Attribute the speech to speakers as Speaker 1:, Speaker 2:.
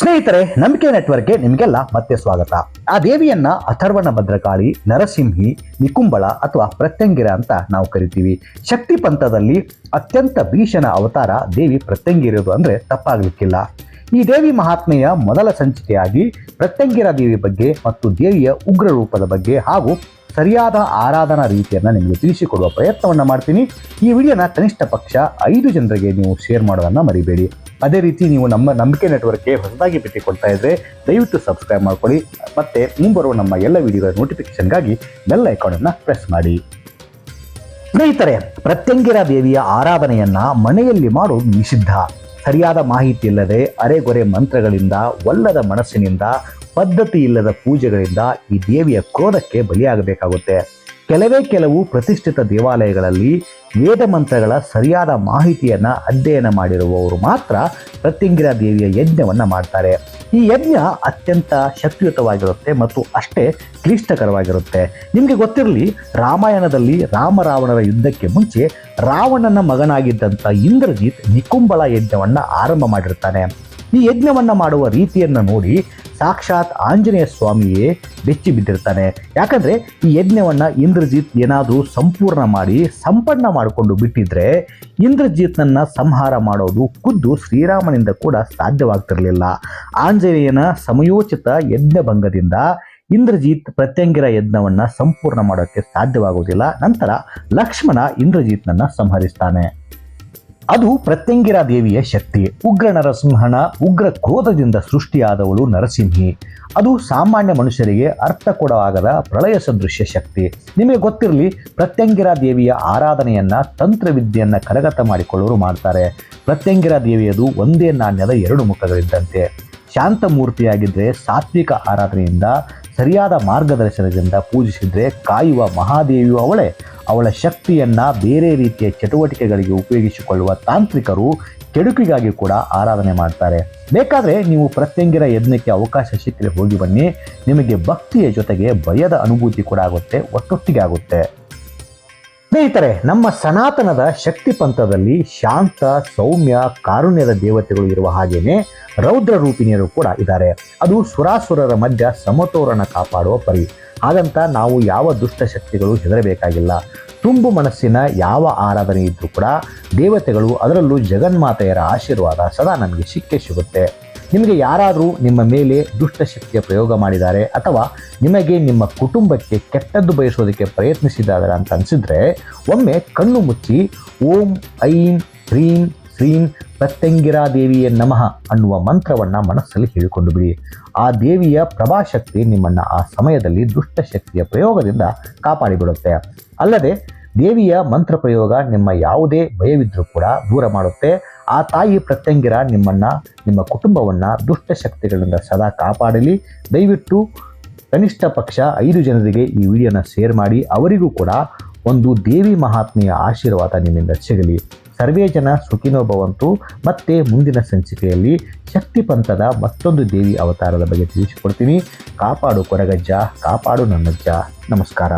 Speaker 1: ಸ್ನೇಹಿತರೆ, ನಂಬಿಕೆ ನೆಟ್ವರ್ಕ್ಗೆ ನಿಮಗೆಲ್ಲ ಮತ್ತೆ ಸ್ವಾಗತ. ಆ ದೇವಿಯನ್ನ ಅಥರ್ವಣ ಭದ್ರಕಾಳಿ, ನರಸಿಂಹಿ, ನಿಕುಂಬಳ ಅಥವಾ ಪ್ರತ್ಯಂಗಿರ ಅಂತ ನಾವು ಕರಿತೀವಿ. ಶಕ್ತಿ ಪಂಥದಲ್ಲಿ ಅತ್ಯಂತ ಭೀಷಣ ಅವತಾರ ದೇವಿ ಪ್ರತ್ಯಂಗಿರೋದು ಅಂದ್ರೆ ತಪ್ಪಾಗಲಿಕ್ಕಿಲ್ಲ. ಈ ದೇವಿ ಮಹಾತ್ಮೆಯ ಮೊದಲ ಸಂಚಿಕೆಯಾಗಿ ಪ್ರತ್ಯಂಗಿರ ದೇವಿ ಬಗ್ಗೆ ಮತ್ತು ದೇವಿಯ ಉಗ್ರ ರೂಪದ ಬಗ್ಗೆ ಹಾಗೂ ಸರಿಯಾದ ಆರಾಧನಾ ರೀತಿಯನ್ನು ನಿಮಗೆ ತಿಳಿಸಿಕೊಡುವ ಪ್ರಯತ್ನವನ್ನು ಮಾಡ್ತೀನಿ. ಈ ವಿಡಿಯೋನ ಕನಿಷ್ಠ ಪಕ್ಷ ಐದು ಜನರಿಗೆ ನೀವು ಶೇರ್ ಮಾಡೋದನ್ನು ಮರಿಬೇಡಿ. ಅದೇ ರೀತಿ ನೀವು ನಮ್ಮ ನಂಬಿಕೆ ನೆಟ್ವರ್ಕ್ಗೆ ಹೊಸದಾಗಿ ಭೇಟಿ ಕೊಡ್ತಾ ಇದ್ರೆ ದಯವಿಟ್ಟು ಸಬ್ಸ್ಕ್ರೈಬ್ ಮಾಡ್ಕೊಳ್ಳಿ. ಮತ್ತೆ ಮುಂಬರುವ ನಮ್ಮ ಎಲ್ಲ ವಿಡಿಯೋಗಳ ನೋಟಿಫಿಕೇಶನ್ಗಾಗಿ ಬೆಲ್ ಐಕಾನನ್ನು ಪ್ರೆಸ್ ಮಾಡಿ. ಸ್ನೇಹಿತರೆ, ಪ್ರತ್ಯಂಗಿರ ದೇವಿಯ ಆರಾಧನೆಯನ್ನ ಮನೆಯಲ್ಲಿ ಮಾಡುವುದು ನಿಷಿದ್ಧ. ಸರಿಯಾದ ಮಾಹಿತಿ ಇಲ್ಲದೆ ಅರೆಗೊರೆ ಮಂತ್ರಗಳಿಂದ, ಒಲ್ಲದ ಮನಸ್ಸಿನಿಂದ, ಪದ್ಧತಿ ಇಲ್ಲದ ಪೂಜೆಗಳಿಂದ ಈ ದೇವಿಯ ಕ್ರೋಧಕ್ಕೆ ಬಲಿಯಾಗಬೇಕಾಗುತ್ತೆ. ಕೆಲವೇ ಕೆಲವು ಪ್ರತಿಷ್ಠಿತ ದೇವಾಲಯಗಳಲ್ಲಿ ವೇದ ಮಂತ್ರಗಳ ಸರಿಯಾದ ಮಾಹಿತಿಯನ್ನು ಅಧ್ಯಯನ ಮಾಡಿರುವವರು ಮಾತ್ರ ಪ್ರತ್ಯಂಗಿರ ದೇವಿಯ ಯಜ್ಞವನ್ನು ಮಾಡ್ತಾರೆ. ಈ ಯಜ್ಞ ಅತ್ಯಂತ ಶಕ್ತಿಯುತವಾಗಿರುತ್ತೆ ಮತ್ತು ಅಷ್ಟೇ ಕ್ಲಿಷ್ಟಕರವಾಗಿರುತ್ತೆ. ನಿಮಗೆ ಗೊತ್ತಿರಲಿ, ರಾಮಾಯಣದಲ್ಲಿ ರಾಮರಾವಣರ ಯುದ್ಧಕ್ಕೆ ಮುಂಚೆ ರಾವಣನ ಮಗನಾಗಿದ್ದಂಥ ಇಂದ್ರಜಿತ್ ನಿಕುಂಬಳ ಯಜ್ಞವನ್ನು ಆರಂಭ ಮಾಡಿರ್ತಾನೆ. ಈ ಯಜ್ಞವನ್ನು ಮಾಡುವ ರೀತಿಯನ್ನು ನೋಡಿ ಸಾಕ್ಷಾತ್ ಆಂಜನೇಯ ಸ್ವಾಮಿಯೇ ಬೆಚ್ಚಿ ಬಿದ್ದಿರ್ತಾನೆ. ಯಾಕಂದ್ರೆ ಈ ಯಜ್ಞವನ್ನ ಇಂದ್ರಜಿತ್ ಏನಾದರೂ ಸಂಪೂರ್ಣ ಮಾಡಿ ಸಂಪನ್ನ ಮಾಡಿಕೊಂಡು ಬಿಟ್ಟಿದ್ರೆ ಇಂದ್ರಜಿತ್ನನ್ನ ಸಂಹಾರ ಮಾಡೋದು ಖುದ್ದು ಶ್ರೀರಾಮನಿಂದ ಕೂಡ ಸಾಧ್ಯವಾಗ್ತಿರಲಿಲ್ಲ. ಆಂಜನೇಯನ ಸಮಯೋಚಿತ ಯಜ್ಞಭಂಗದಿಂದ ಇಂದ್ರಜಿತ್ ಪ್ರತ್ಯಂಗಿರ ಯಜ್ಞವನ್ನ ಸಂಪೂರ್ಣ ಮಾಡೋಕ್ಕೆ ಸಾಧ್ಯವಾಗುವುದಿಲ್ಲ. ನಂತರ ಲಕ್ಷ್ಮಣ ಇಂದ್ರಜಿತ್ನನ್ನ ಸಂಹರಿಸ್ತಾನೆ. ಅದು ಪ್ರತ್ಯಂಗಿರ ದೇವಿಯ ಶಕ್ತಿ. ಉಗ್ರ ನರಸಿಂಹನ ಉಗ್ರ ಕ್ರೋಧದಿಂದ ಸೃಷ್ಟಿಯಾದವಳು ನರಸಿಂಹಿ. ಅದು ಸಾಮಾನ್ಯ ಮನುಷ್ಯರಿಗೆ ಅರ್ಥ ಕೊಡವಾಗದ ಪ್ರಳಯ ಸದೃಶ್ಯ ಶಕ್ತಿ. ನಿಮಗೆ ಗೊತ್ತಿರಲಿ ಪ್ರತ್ಯಂಗಿರ ದೇವಿಯ ಆರಾಧನೆಯನ್ನ, ತಂತ್ರವಿದ್ಯೆಯನ್ನ ಕರಗತ ಮಾಡಿಕೊಳ್ಳೋರು ಮಾಡ್ತಾರೆ. ಪ್ರತ್ಯಂಗಿರ ದೇವಿಯದು ಒಂದೇ ನಾಣ್ಯದ ಎರಡು ಮುಖಗಳಿದ್ದಂತೆ. ಶಾಂತ ಮೂರ್ತಿಯಾಗಿದ್ದರೆ ಸಾತ್ವಿಕ ಆರಾಧನೆಯಿಂದ, ಸರಿಯಾದ ಮಾರ್ಗದರ್ಶನದಿಂದ ಪೂಜಿಸಿದರೆ ಕಾಯುವ ಮಹಾದೇವಿಯು ಅವಳೇ. ಅವಳ ಶಕ್ತಿಯನ್ನ ಬೇರೆ ರೀತಿಯ ಚಟುವಟಿಕೆಗಳಿಗೆ ಉಪಯೋಗಿಸಿಕೊಳ್ಳುವ ತಾಂತ್ರಿಕರು ಕೆಡುಕಿಗಾಗಿ ಕೂಡ ಆರಾಧನೆ ಮಾಡ್ತಾರೆ. ಬೇಕಾದರೆ ನೀವು ಪ್ರತ್ಯಂಗಿರ ಯಜ್ಞಕ್ಕೆ ಅವಕಾಶ ಸಿಕ್ಕರೆ ಹೋಗಿ ಬನ್ನಿ. ನಿಮಗೆ ಭಕ್ತಿಯ ಜೊತೆಗೆ ಭಯದ ಅನುಭೂತಿ ಕೂಡ ಆಗುತ್ತೆ, ಒಟ್ಟೊಟ್ಟಿಗೆ ಆಗುತ್ತೆ. ಸ್ನೇಹಿತರೆ, ನಮ್ಮ ಸನಾತನದ ಶಕ್ತಿ ಪಂಥದಲ್ಲಿ ಶಾಂತ, ಸೌಮ್ಯ, ಕಾರುಣ್ಯದ ದೇವತೆಗಳು ಇರುವ ಹಾಗೇನೆ ರೌದ್ರ ರೂಪಿಣಿಯರು ಕೂಡ ಇದ್ದಾರೆ. ಅದು ಸುರಾಸುರರ ಮಧ್ಯ ಸಮತೋಲನ ಕಾಪಾಡುವ ಪರಿ. ಹಾಗಂತ ನಾವು ಯಾವ ದುಷ್ಟ ಶಕ್ತಿಗಳು ಹೆದರಬೇಕಾಗಿಲ್ಲ. ತುಂಬು ಮನಸ್ಸಿನ ಯಾವ ಆರಾಧನೆ ಇದ್ದರೂ ಕೂಡ ದೇವತೆಗಳು ಅದರಲ್ಲೂ ಜಗನ್ಮಾತೆಯರ ಆಶೀರ್ವಾದ ಸದಾ ನಮಗೆ ಸಿಕ್ಕೇ ಸಿಗುತ್ತೆ. ನಿಮಗೆ ಯಾರಾದರೂ ನಿಮ್ಮ ಮೇಲೆ ದುಷ್ಟಶಕ್ತಿಯ ಪ್ರಯೋಗ ಮಾಡಿದ್ದಾರೆ ಅಥವಾ ನಿಮಗೆ ನಿಮ್ಮ ಕುಟುಂಬಕ್ಕೆ ಕೆಟ್ಟದ್ದು ಬಯಸೋದಕ್ಕೆ ಪ್ರಯತ್ನಿಸಿದ್ದಾರೆ ಅಂತ ಅನಿಸಿದ್ರೆ, ಒಮ್ಮೆ ಕಣ್ಣು ಮುಚ್ಚಿ ಓಂ ಐಂ ಹ್ರೀಂ ಶ್ರೀಂ ಪ್ರತ್ಯಂಗಿರಾ ದೇವಿಯ ನಮಃ ಅನ್ನುವ ಮಂತ್ರವನ್ನ ಮನಸ್ಸಲ್ಲಿ ಹೇಳಿಕೊಂಡು ಬಿಡಿ. ಆ ದೇವಿಯ ಪ್ರಭಾಶಕ್ತಿ ನಿಮ್ಮನ್ನು ಆ ಸಮಯದಲ್ಲಿ ದುಷ್ಟಶಕ್ತಿಯ ಪ್ರಯೋಗದಿಂದ ಕಾಪಾಡಿಬಿಡುತ್ತೆ. ಅಲ್ಲದೆ ದೇವಿಯ ಮಂತ್ರ ಪ್ರಯೋಗ ನಿಮ್ಮ ಯಾವುದೇ ಭಯವಿದ್ದರೂ ಕೂಡ ದೂರ ಮಾಡುತ್ತೆ. ಆ ತಾಯಿ ಪ್ರತ್ಯಂಗಿರ ನಿಮ್ಮನ್ನು, ನಿಮ್ಮ ಕುಟುಂಬವನ್ನ ದುಷ್ಟಶಕ್ತಿಗಳಿಂದ ಸದಾ ಕಾಪಾಡಲಿ. ದಯವಿಟ್ಟು ಕನಿಷ್ಠ ಪಕ್ಷ ಐದು ಜನರಿಗೆ ಈ ವಿಡಿಯೋನ ಶೇರ್ ಮಾಡಿ. ಅವರಿಗೂ ಕೂಡ ಒಂದು ದೇವಿ ಮಹಾತ್ಮೆಯ ಆಶೀರ್ವಾದ ನಿಮ್ಮಿಂದ ಸಿಗಲಿ. ಸರ್ವೇ ಜನ ಸುಖಿನೋ ಭವಂತು ಮತ್ತೆ ಮುಂದಿನ ಸಂಚಿಕೆಯಲ್ಲಿ ಶಕ್ತಿ ಪಂಥದ ಮತ್ತೊಂದು ದೇವಿ ಅವತಾರದ ಬಗ್ಗೆ ತಿಳಿಸಿಕೊಡ್ತೀನಿ. ಕಾಪಾಡು ಕೊರಗಜ್ಜ, ಕಾಪಾಡು ನನ್ನಜ್ಜ. ನಮಸ್ಕಾರ.